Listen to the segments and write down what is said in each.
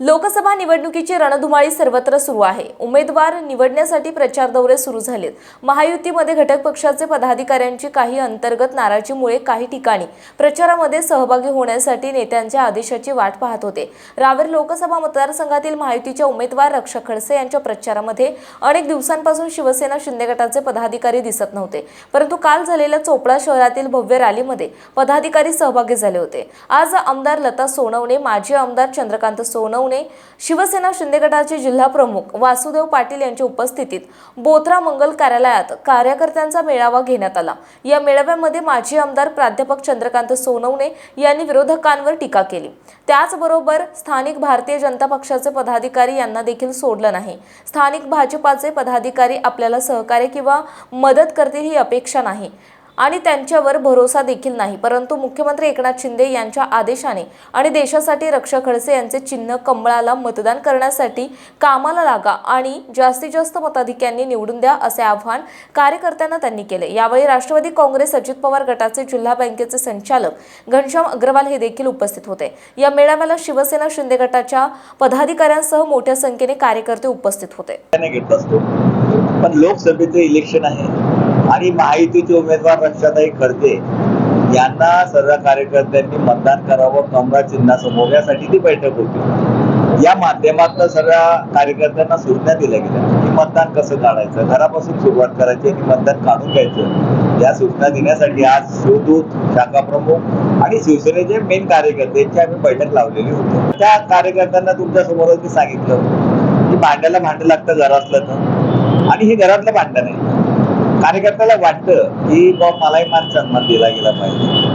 लोकसभा निवडणुकीची रणधुमाळी सर्वत्र सुरू आहे. उमेदवार निवडण्यासाठी प्रचार दौरे सुरू झालेत. महायुतीमध्ये घटक पक्षाचे पदाधिकाऱ्यांची काही अंतर्गत नाराजीमुळे काही ठिकाणी प्रचारामध्ये सहभागी होण्यासाठी नेत्यांच्या आदेशाची वाट पाहत होते. रावेर लोकसभा मतदारसंघातील महायुतीच्या उमेदवार रक्षा खडसे यांच्या प्रचारामध्ये अनेक दिवसांपासून शिवसेना शिंदे गटाचे पदाधिकारी दिसत नव्हते. परंतु काल झालेल्या चोपडा शहरातील भव्य रॅलीमध्ये पदाधिकारी सहभागी झाले होते. आज आमदार लता सोनवणे माजी आमदार चंद्रकांत सोनवणे शिवसेना शिंदे गटाचे जिल्हा प्रमुख वासुदेव पाटील यांच्या उपस्थितीत बोथरा मंगल कार्यालयात कार्यकर्त्यांचा मेळावा घेण्यात आला. या मेळाव्यामध्ये माजी आमदार प्राध्यापक चंद्रकांत सोनवणे यांनी विरोधकांवर टीका केली. त्याचबरोबर स्थानिक भारतीय जनता पक्षाचे पदाधिकारी यांना देखील सोडलं नाही. स्थानिक भाजपाचे पदाधिकारी आपल्याला सहकार्य किंवा मदत करतील ही अपेक्षा नाही. आणि त्यांच्यावर भरोसा देखील नाही. परंतु मुख्यमंत्री एकनाथ शिंदे यांच्या आदेशाने आणि देशासाठी रक्षा खडसे यांचे चिन्ह कमळाला मतदान करण्यासाठी कामाला लागा आणि जास्तीत जास्त मताधिक्यांनी निवडून द्या असे आवाहन कार्यकर्त्यांना त्यांनी केले. यावेळी राष्ट्रवादी काँग्रेस अजित पवार गटाचे जिल्हा बँकेचे संचालक घनश्याम अग्रवाल हे देखील उपस्थित होते. या मेळाव्याला शिवसेना शिंदे गटाच्या पदाधिकाऱ्यांसह मोठ्या संख्येने कार्यकर्ते उपस्थित होते. पण लोकसभेचं इलेक्शन आहे. आणि महायुतीचे उमेदवार रक्षाताई खडसे यांना सर्व कार्यकर्त्यांनी मतदान करावं कमरा चिन्हासमोर यासाठी ती बैठक होती. या माध्यमातून सर्व कार्यकर्त्यांना सूचना दिल्या गेल्या की मतदान कसं काढायचं घरापासून सुरुवात करायची आणि मतदान काढून घ्यायचं. या सूचना देण्यासाठी आज शिवदूत शाखा प्रमुख आणि शिवसेनेचे मेन कार्यकर्ते यांची आम्ही बैठक लावलेली होती. त्या कार्यकर्त्यांना तुमच्या समोरच मी सांगितलं की भांड्याला भांडं लागतं घरातलं तर. आणि हे घरातलं भांडण आहे कार्यकर्त्याला वाटतं की बाबा मलाही मान सन्मान दिला गेला पाहिजे.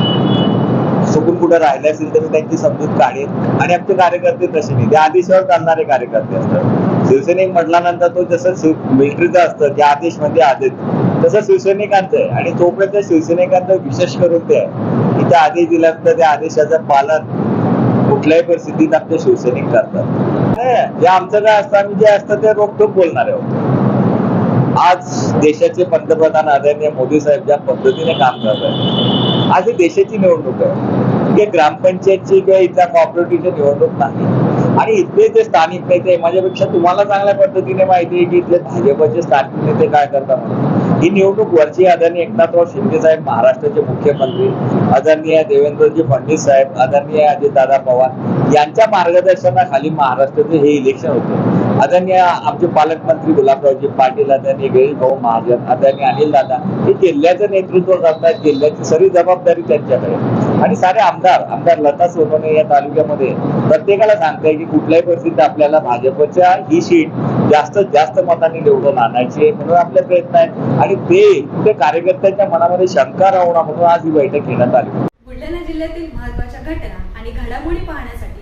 चुकून कुठं राहिले असेल तर त्यांची समजूत काढेल. आणि आमचे कार्यकर्ते तसे नाही. ते आदेशावर चालणारे कार्यकर्ते असतात. शिवसैनिक म्हटल्यानंतर तो जसं मिलिटरीचं असतं की आदेश म्हणजे आदेश तसं शिवसैनिकांचं आहे. आणि तोपर्यंत शिवसैनिकांचं विशेष करून ते आहे की त्या आदेश दिल्यानंतर त्या आदेशाचं पालन कुठल्याही परिस्थितीत आमचे शिवसैनिक करतात. हे हे आमचं काय असतं? आम्ही जे असतं ते रोखोक बोलणार आहोत. आज देशाचे पंतप्रधान आदरणीय मोदी साहेब ज्या पद्धतीने काम करत आहेत आज ही देशाची निवडणूक आहे. म्हणजे ग्रामपंचायतची किंवा इथल्या कॉपरेटिव्हची निवडणूक नाही. आणि इथले जे स्थानिक नेते माझ्यापेक्षा तुम्हाला चांगल्या पद्धतीने माहिती आहे की इथले भाजपचे स्थानिक नेते काय करतात ही निवडणूक वरची आदरणीय एकनाथराव शिंदे साहेब महाराष्ट्राचे मुख्यमंत्री आदरणीय देवेंद्रजी फडणवीस साहेब आदरणीय अजितदादा पवार यांच्या मार्गदर्शनाखाली महाराष्ट्राचे हे इलेक्शन होते. आदरणीय आमचे पालकमंत्री गुलाबरावजी पाटील आदरणीय गिरीश महाजन आदरणीय अनिल दादा हे जिल्ह्याचं नेतृत्व करतात जिल्ह्याची सगळी जबाबदारी त्यांच्याकडे आणि सारे आमदार आमदार लता सोनवणे या तालुक्यामध्ये प्रत्येकाला सांगताय की कुठल्याही परिस्थितीत आपल्याला भाजपच्या ही सीट जास्तीत जास्त मतांनी निवडून आणायची म्हणून आपले प्रयत्न आहेत. आणि ते कुठे कार्यकर्त्यांच्या मनामध्ये शंका राहू म्हणून आज ही बैठक घेण्यात आली. बुलढाणा जिल्ह्यातील महत्त्वाच्या घटना आणि घडामोडी पाहण्यासाठी